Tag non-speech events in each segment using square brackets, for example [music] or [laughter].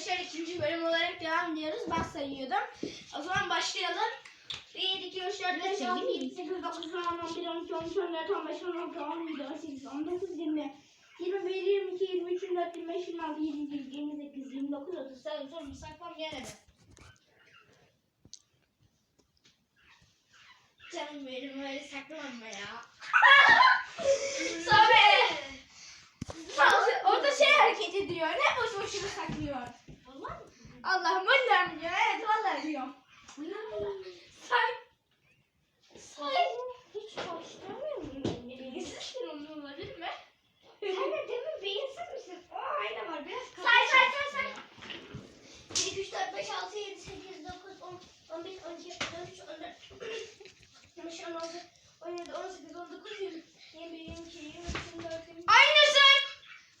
arkadaşlar ikinci bölüm olarak devam ediyoruz. Ben sayıyordum. O zaman başlayalım. 1, 2, 3, 4, 5, 6, 7, 8, 9, 10, 11, 12, 13, 14, 15, 16, 17, 18, 19, 20, 21, 22, 23, 24, 25, 26, 27, 28, 29, 30. Sayın sorun saklam gene de. Canım benim öyle saklanma ya. [laughs] Sonra Orada şey hareket ediyor. Ne boş boşuna saklıyor. Allah'ım Allah'ım diyor. Evet vallahi diyor. Say. Say. Hiç hoşlanmıyor musun? Onun olabilir mi? Sen de demin beyinsiz misin? O ayna var biraz Say say say say. 1, 2, 3, 4, 5, 6, 7, 8, 9, 10, 11, 12, 13, 14, 15, 16, 17, 18, 19, 20, 21, 22, 23, 24, 25. Aynısın.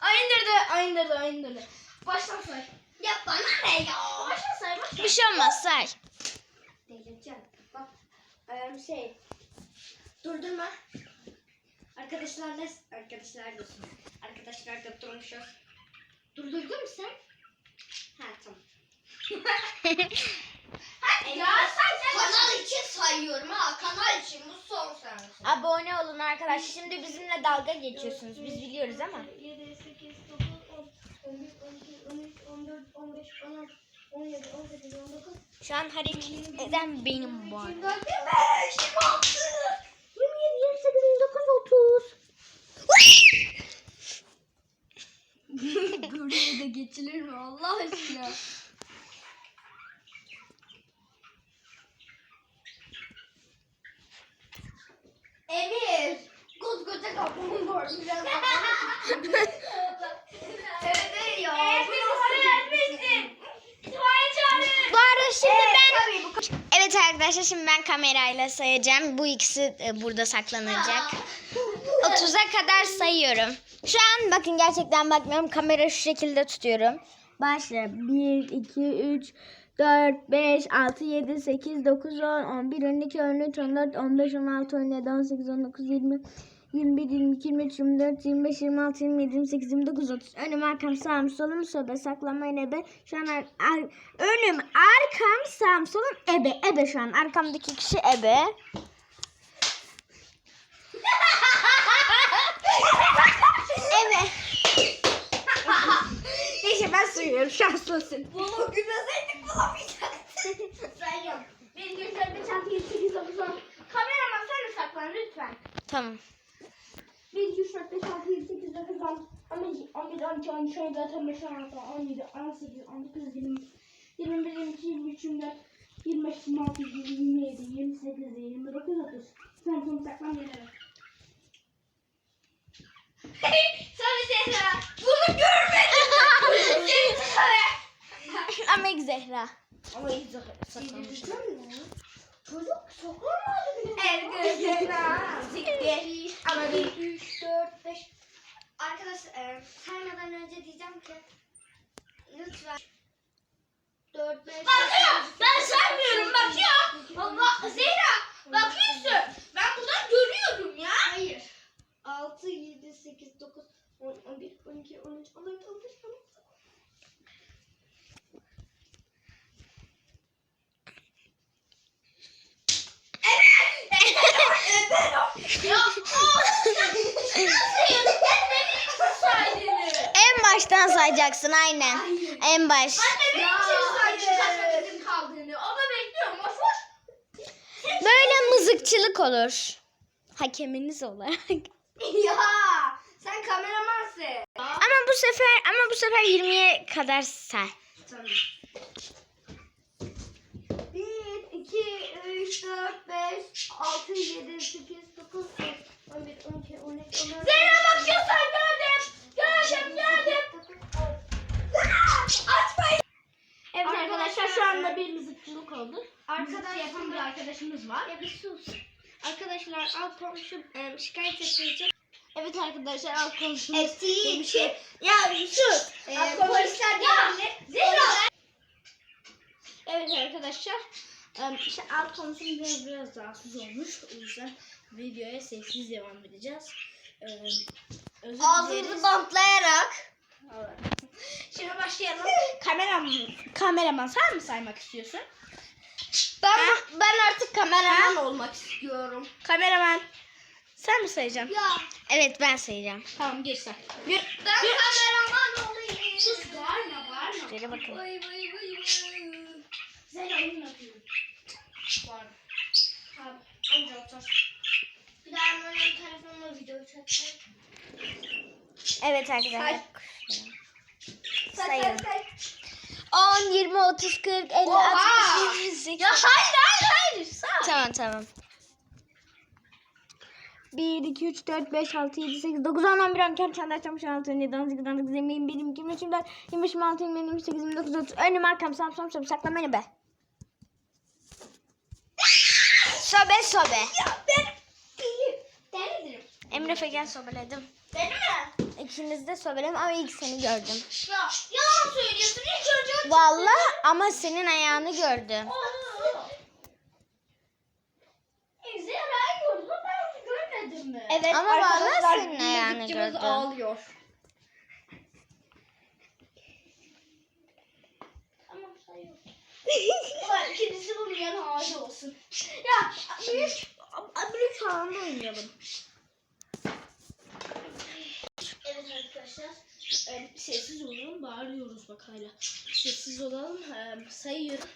Aynırdı, aynırdı, aynırdı. Baştan say. Ya bana ne ya? Baştan say, baştan. Bir şey olmaz say. Delireceğim. Bak, eee, şey, durdurma. Arkadaşlarla, arkadaşlar diyorsun. Arkadaşlar da durmuşuz. Durdurdun mu sen? Ha tamam. [laughs] ya sen sen Kanal için sayıyorum ha. Kanal için bu son sensin. Abone olun arkadaşlar. Şimdi bizimle dalga geçiyorsunuz. Biz biliyoruz ama. 7, 8, 9, 10, 11, 12, 13, 14, 15, 16, 17, 18, 19, Şu an hareket eden benim bu arada. 24, 25, 26, 27, 28, 29, 30. Buraya da geçilir mi Allah aşkına? Emir! Koskoca kapımın borcu biraz [laughs] Evet evet ya. Evet bitsin. İtfaiye çağırın. Bu arada şimdi ben... Evet arkadaşlar şimdi ben kamerayla sayacağım. Bu ikisi e, burada saklanacak. [laughs] 30'a kadar sayıyorum. Şu an bakın gerçekten bakmıyorum. Kamera şu şekilde tutuyorum. Başla. 1, 2, 3, 4, 5, 6, 7, 8, 9, 10, 11, 12, 13, 14, 15, 16, 17, 18, 19, 20, 21, 22, 23, 24, 25, 26, 27, 28, 29, 30. Önüm, arkam, sağım, solum, sobe, saklanmayın ebe. Şu an ar- ar- önüm, arkam, sağım, solum, ebe. Ebe şu an. Arkamdaki kişi ebe. ebe. Neyse ben söylüyorum. Şanslısın. Bunu gülmeseydik bulamayacaktık. Sayıyorum. 1, 2, 3, 4, 5, 6, 7, 8, 9, 10. Kameraman sen de saklan lütfen. Tamam. 1, 2, 3, 4, 5, 6, 7, 8, 9, 10. 11, 12, 13, 14, 15, 16, 17, 18, 19, 20, 21, 22, 23, 24, 25, 26, 27, 28, 29, 30. Sen bunu saklan gelirim. Sonra Zehra. Bunu görmedim. Amek Zehra. Ama iyi saklamış. Çocuk sokağa mı aldı? Evet [laughs] gözlerine. Ama 1, 3, 4, 5. Arkadaşlar e, saymadan önce diyeceğim ki lütfen 4, 5, 6. baştan sayacaksın aynen. En baş. İçin kaldığını. Böyle mızıkçılık olur. Hakeminiz olarak. [laughs] ya sen kameramansın. Ama bu sefer ama bu sefer 20'ye kadar say. Tamam. 1, 2, 3, 4, 5, 6, 7, 8, 9, 10, 11, 12, 13, 14. Zehra bakıyorsan gördüm. Gördüm, gördüm. Açmayın. Evet arkadaşlar şu anda bir mızıkçılık oldu. Arkadaşlar yapan bir arkadaşımız var. Ya bir sus. Arkadaşlar alt komşu e, şikayet edecek. Evet arkadaşlar alt. Ettiği bir şey. Ya sus. E, Alt polisler geldi. Zehra. Evet arkadaşlar. işte alt komşum biraz, biraz rahatsız olmuş. O yüzden videoya sessiz devam edeceğiz. Özür dileriz. Ağzınızı bantlayarak. Evet. Şimdi başlayalım. Kameraman, kameraman sen mi saymak istiyorsun? Ben, ben artık kameraman olmak istiyorum. Kameraman sen mi sayacaksın? Ya Evet ben sayacağım. Tamam geç say. Yürü. ben kameraman olayım. Sus bağırma bağırma. Şöyle bakın. Vay vay vay vay. Sen oyun yapıyorsun. Bağırma. Tamam. Önce otur. Bir daha ben benim telefonumla video çekeceğim. Evet arkadaşlar. Say. Sayalım. say. 10, 20, 30, 40, 50, Oha! 60, 70, 80. Ya hayır hayır hayır. Say. Tamam tamam. 1, 2, 3, 4, 5, 6, 7, 8, 9, 10, 11, 12, 13, 14, 15, 16, 17, 18, 19, 20, 21, 22, 23, 24, 25, 26, 27, 28, 29, 30. Önüm arkam sağım solum solum saklan beni be. Sobe sobe. Ya ben değilim. Delidim. Emre Fegen sobeledim. Beni mi? İkiniz de sobeledim ama ilk seni gördüm. Ya yalan söylüyorsun. Hiç çocuğun Vallahi ama senin ayağını gördüm. Zehra gördü. Ben görmedim mi? Evet, Ama vallahi arkadaşlar, senin ayağını gördüm. ağlıyor. Tamam sayıyorum. Ulan ikincisi bulmayan hali olsun. Ya büyük, büyük alanda oynayalım. Evet arkadaşlar. e, sessiz olalım. Bağırıyoruz bak hala. Sessiz olalım. E, sayıyorum.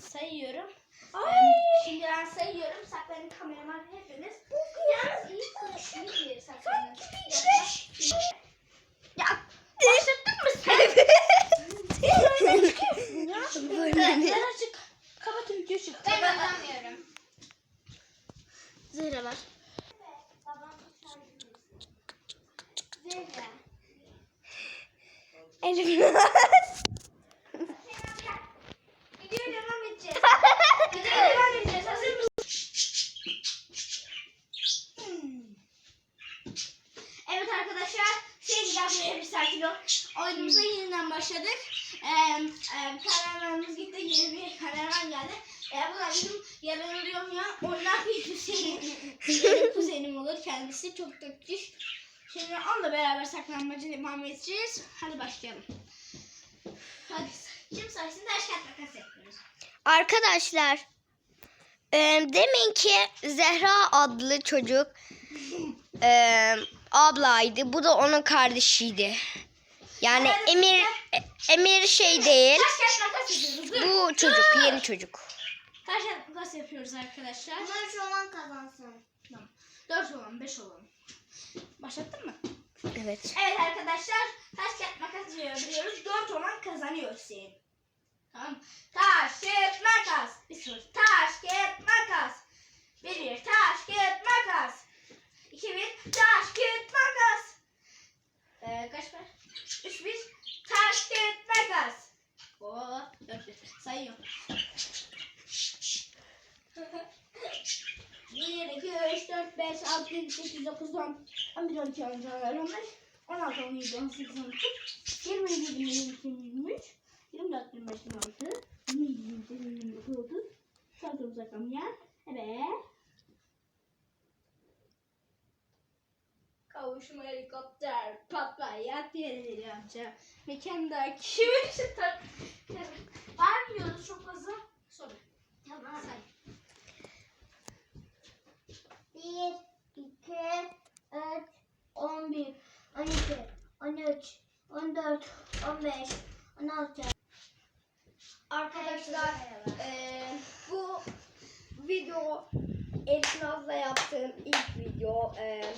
Sayıyorum. E, şimdi ben sayıyorum. Saklanın kameraman hepiniz. Yalnız iyi konuşun. Bir yere saklanın. Ya başlattın mı sen? Açık. Çık. Ben anlamıyorum. Zehra ver. Babam Zehra. Elif. Videoya devam edeceğiz. Videoya devam edeceğiz. Hazır [laughs] [laughs] mısın? Evet arkadaşlar. Şey gel buraya bir sakin ol. Oyunumuza yeniden başladık. Ee, e, kameramanımız gitti. Yeni bir kameraman geldi. E, bu da bizim yaranılıyorum ya. Onlar bir. [laughs] Benim kuzenim olur. Kendisi çok döküş. Şimdi onunla beraber saklanmaca devam edeceğiz. Hadi başlayalım. Hadi. Kim saysın? Taş kağıt makas yapıyoruz. Arkadaşlar e, demin ki Zehra adlı çocuk [laughs] e, ablaydı. Bu da onun kardeşiydi. Yani Emir Emir şey değil. Taş kağıt makas yapıyoruz. Dur. Bu çocuk yeni çocuk. Taş kağıt makas yapıyoruz arkadaşlar. Bunlar şu an kazansın. Tamam. 4 olan 5 olan. Başlattın mı? Evet. Evet arkadaşlar taş kağıt makas yapıyoruz. 4 olan kazanıyor Hüseyin. Tamam. Taş kağıt makas. Bir soru. Taş kağıt makas. Bir bir. Taş kağıt makas. İki bir. Taş kağıt makas. Ee, kaç var? Üç bir. Taş kağıt makas. Oo, dört bir. Sayıyorum. 1, 2, 3, 4, 5, 6, 7, 8, 9, 10, 11, 12, 13, 14, 15, 16, 17, 18, 19, 20, 21, 22, 23, 24, 25, 26, 27, 28, 29, 30. Şarkımız rakam yer. Evet. Kavuşma helikopter patlayan yeri amca. Mekanda kimi tutar? Bağırmıyoruz çok fazla. Sonra. Tamam. Say. 1, 2, 3, 11, 12, 13, 14, 15, 16. Arkadaşlar eee, bu video Elif Naz'la yaptığım ilk video. eee,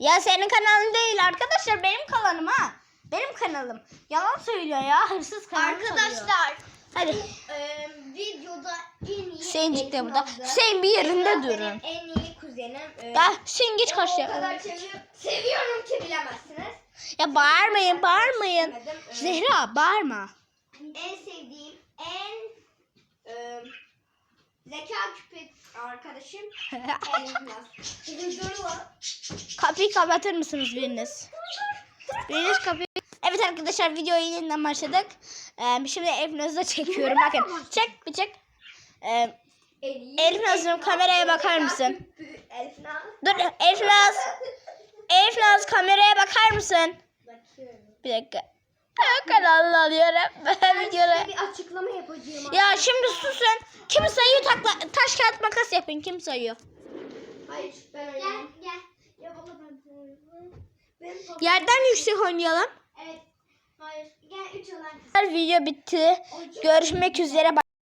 Ya senin kanalın değil Arkadaşlar benim kanalım ha. Benim kanalım. Yalan söylüyor ya. Hırsız söylüyor. arkadaşlar Hadi. eee, videoda en iyi Hüseyincik de burada. Hüseyin bir yerinde durun. En iyi kuzenim. eee, Ya Hüseyin geç karşıya. O kadar seviyorum, seviyorum ki bilemezsiniz. Ya bağırmayın bağırmayın. Eee, Zehra bağırma. en sevdiğim en eee, zeka küpü arkadaşım. Bizim duruyor. Kapıyı kapatır mısınız biriniz? Biriniz kapıyı... Evet arkadaşlar videoyu yeniden başladık. Ee, şimdi Elif Naz'ı da çekiyorum. Bakın çek bir çek. Ee, Elif Naz'ım kameraya bakar mısın? Küpü Elif Naz. Dur Elif Naz. Elif Naz kameraya bakar mısın? Bakıyorum. Bir dakika. Kanalını alıyorum. [laughs] Ben size bir açıklama yapacağım. Ya şimdi susun. Kim sayıyor takla taş kağıt makas yapın. Kim sayıyor? Hayır ben Gel oynayayım. gel. Ya valla ben Benim top- Yerden yüksek oynayalım. Evet. Hayır. Gel üç olan kız. Video bitti. Görüşmek üzere.